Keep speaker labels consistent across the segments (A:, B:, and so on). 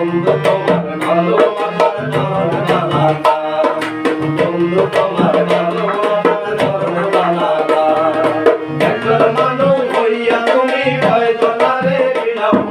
A: বন্ধু তোমার ভালো বন্ধু তোমার ভালো মানুষ হইয়া তুমি ভয় তোমারে বিলম্ব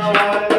A: Lord